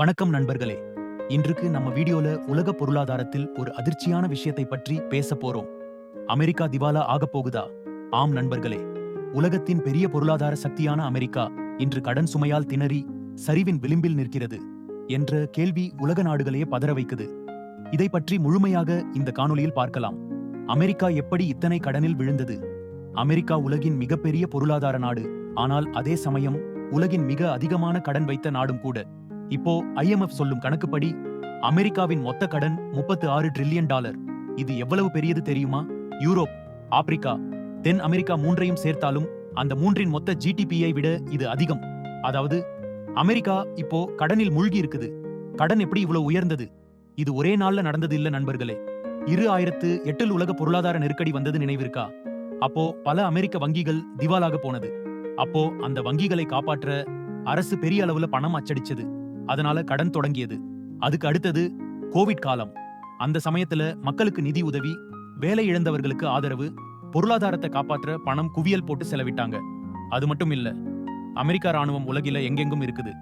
வணக்கம் நண்பர்களே. இன்றுக்கு நம்ம வீடியோல உலக பொருளாதாரத்தில் ஒரு அதிர்ச்சியான விஷயத்தை பற்றி பேச போறோம். அமெரிக்கா திவாலா ஆகப் போகுதா? ஆம் நண்பர்களே. உலகத்தின் பெரிய பொருளாதார சக்தியான அமெரிக்கா இன்று கடன் சுமையால் திணறி சரிவின் விளிம்பில் நிற்கிறது என்ற கேள்வி உலக நாடுகளையே பதற வைக்குது. இதை பற்றி முழுமையாக இந்த காணொலியில் பார்க்கலாம். அமெரிக்கா எப்படி இத்தனை கடனில் விழுந்தது? அமெரிக்கா உலகின் மிகப்பெரிய பொருளாதார நாடு ஆனால் அதே சமயம் உலகின் மிக அதிகமான கடன் வைத்த நாடும் கூட. இப்போ ஐஎம்எஃப் சொல்லும் கணக்குப்படி அமெரிக்காவின் மொத்த கடன் முப்பத்து ஆறு ட்ரில்லியன் டாலர். இது எவ்வளவு பெரியது தெரியுமா? யூரோப் ஆப்பிரிக்கா தென் அமெரிக்கா மூன்றையும் சேர்த்தாலும் அந்த மூன்றின் மொத்த ஜிடிபியை விட இது அதிகம். அதாவது அமெரிக்கா இப்போ கடனில் மூழ்கி இருக்குது. கடன் எப்படி இவ்வளவு உயர்ந்தது? இது ஒரே நாள்ல நடந்தது இல்ல நண்பர்களே. இரு ஆயிரத்து எட்டில் உலக பொருளாதார நெருக்கடி வந்தது நினைவிருக்கா? அப்போ பல அமெரிக்க வங்கிகள் திவாலாக போனது. அப்போ அந்த வங்கிகளை காப்பாற்ற அரசு பெரிய அளவுல பணம் அச்சடிச்சது. அதனால கடன் தொடங்கியது. அதுக்கு அடுத்தது கோவிட் காலம். அந்த சமயத்துல மக்களுக்கு நிதி உதவி வேலை இழந்தவர்களுக்கு ஆதரவு பொருளாதாரத்தை காப்பாற்ற பணம் குவியல் போட்டு செலவிட்டாங்க. அது மட்டும் இல்ல அமெரிக்கா ராணுவம் உலகில எங்கெங்கும் இருக்குது.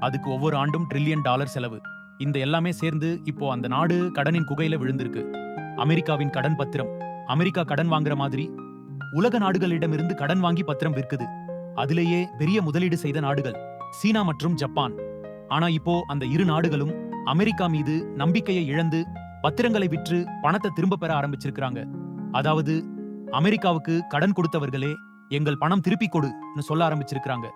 அதுக்கு ஒவ்வொரு ஆண்டும் ட்ரில்லியன் டாலர் செலவு. இந்த எல்லாமே சேர்ந்து இப்போ அந்த நாடு கடனின் குகையில விழுந்திருக்கு. அமெரிக்காவின் கடன் பத்திரம். அமெரிக்கா கடன் வாங்குற மாதிரி உலக நாடுகளிடமிருந்து கடன் வாங்கி பத்திரம் விற்குது. அதிலேயே பெரிய முதலீடு செய்த நாடுகள் சீனா மற்றும் ஜப்பான். ஆனா இப்போ அந்த இரு நாடுகளும் அமெரிக்கா மீது நம்பிக்கையை இழந்து பத்திரங்களை விற்று பணத்தை திரும்ப பெற ஆரம்பிச்சிருக்கிறாங்க. அதாவது அமெரிக்காவுக்கு கடன் கொடுத்தவர்களே எங்கள் பணம் திருப்பி கொடுன்னு சொல்ல ஆரம்பிச்சிருக்கிறாங்க.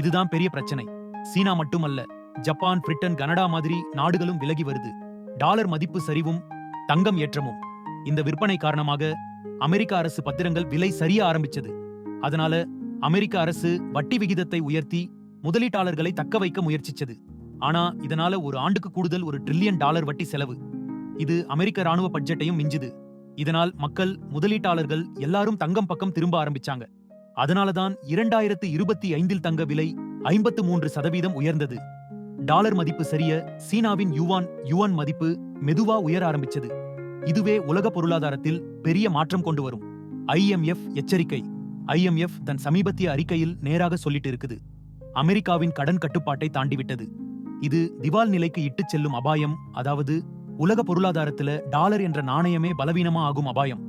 இதுதான் பெரிய பிரச்சனை. சீனா மட்டுமல்ல ஜப்பான் பிரிட்டன் கனடா மாதிரி நாடுகளும் விலகி வருது. டாலர் மதிப்பு சரிவும் தங்கம் ஏற்றமும். இந்த விற்பனை காரணமாக அமெரிக்க அரசு பத்திரங்கள் விலை சரிய ஆரம்பிச்சது. அதனால அமெரிக்க அரசு வட்டி விகிதத்தை உயர்த்தி முதலீட்டாளர்களை தக்க வைக்க முயற்சிச்சது. ஆனா இதனால ஒரு ஆண்டுக்கு கூடுதல் ஒரு ட்ரில்லியன் டாலர் வட்டி செலவு. இது அமெரிக்க ராணுவ பட்ஜெட்டையும் மிஞ்சுது. இதனால் மக்கள் முதலீட்டாளர்கள் எல்லாரும் தங்கம் பக்கம் திரும்ப ஆரம்பிச்சாங்க. அதனாலதான் இரண்டாயிரத்து இருபத்தி ஐந்தில் தங்க விலை ஐம்பத்து மூன்று சதவீதம் உயர்ந்தது. டாலர் மதிப்பு சரிய சீனாவின் யுவான் யுவான் மதிப்பு மெதுவா உயர ஆரம்பிச்சது. இதுவே உலக பொருளாதாரத்தில் பெரிய மாற்றம் கொண்டு வரும். ஐஎம்எஃப் எச்சரிக்கை. ஐஎம்எஃப் தன் சமீபத்திய அறிக்கையில் நேராக சொல்லிட்டு இருக்குது. அமெரிக்காவின் கடன் கட்டுப்பாட்டை தாண்டிவிட்டது. இது திவால் நிலைக்கு இட்டுச் செல்லும் அபாயம் அதாவது உலக பொருளாதாரத்துல டாலர் என்ற நாணயமே பலவீனமா ஆகும் அபாயம்.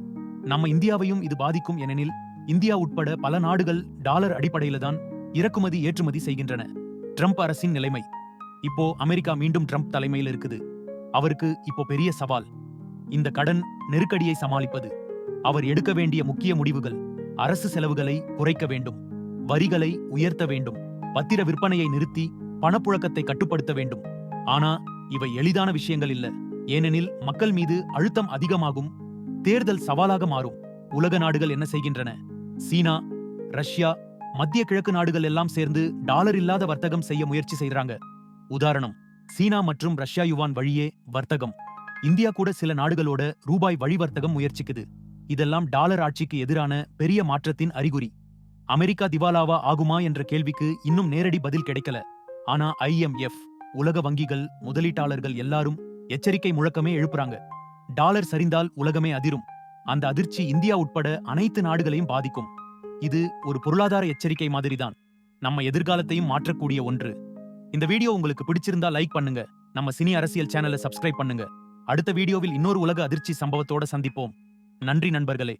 நம்ம இந்தியாவையும் இது பாதிக்கும் ஏனெனில் இந்தியா உட்பட பல நாடுகள் டாலர் அடிப்படையில தான் இறக்குமதி ஏற்றுமதி செய்கின்றன. ட்ரம்ப் அரசின் நிலைமை. இப்போ அமெரிக்கா மீண்டும் ட்ரம்ப் தலைமையில் இருக்குது. அவருக்கு இப்போ பெரிய சவால். இந்த கடன் நெருக்கடியை சமாளிப்பது. அவர் எடுக்க வேண்டிய முக்கிய முடிவுகள். அரசு செலவுகளை குறைக்க வேண்டும். வரிகளை உயர்த்த வேண்டும். பத்திர விற்பனையை நிறுத்தி பணப்புழக்கத்தை கட்டுப்படுத்த வேண்டும். ஆனா இவை எளிதான விஷயங்கள் இல்ல. ஏனெனில் மக்கள் மீது அழுத்தம் அதிகமாகும். தேர்தல் சவாலாக மாறும். உலக நாடுகள் என்ன செய்கின்றன? சீனா ரஷ்யா மத்திய கிழக்கு நாடுகள் எல்லாம் சேர்ந்து டாலர் இல்லாத வர்த்தகம் செய்ய முயற்சி செய்றாங்க. உதாரணம் சீனா மற்றும் ரஷ்யா யுவான் வழியே வர்த்தகம். இந்தியா கூட சில நாடுகளோட ரூபாய் வழி வர்த்தகம் முயற்சிக்குது. இதெல்லாம் டாலர் ஆட்சிக்கு எதிரான பெரிய மாற்றத்தின் அறிகுறி. அமெரிக்கா திவாலாவா ஆகுமா என்ற கேள்விக்கு இன்னும் நேரடி பதில் கிடைக்கல. ஆனா ஐஎம்எஃப் உலக வங்கிகள் முதலீட்டாளர்கள் எல்லாரும் எச்சரிக்கை முழக்கமே எழுப்புறாங்க. டாலர் சரிந்தால் உலகமே அதிரும். அந்த அதிர்ச்சி இந்தியா உட்பட அனைத்து நாடுகளையும் பாதிக்கும். இது ஒரு பொருளாதார எச்சரிக்கை மாதிரிதான். நம்ம எதிர்காலத்தையும் மாற்றக்கூடிய ஒன்று. இந்த வீடியோ உங்களுக்கு பிடிச்சிருந்தா லைக் பண்ணுங்க. நம்ம சினி அரசியல் சேனலை சப்ஸ்கிரைப் பண்ணுங்க. அடுத்த வீடியோவில் இன்னொரு உலக அதிர்ச்சி சம்பவத்தோட சந்திப்போம். நன்றி நண்பர்களே.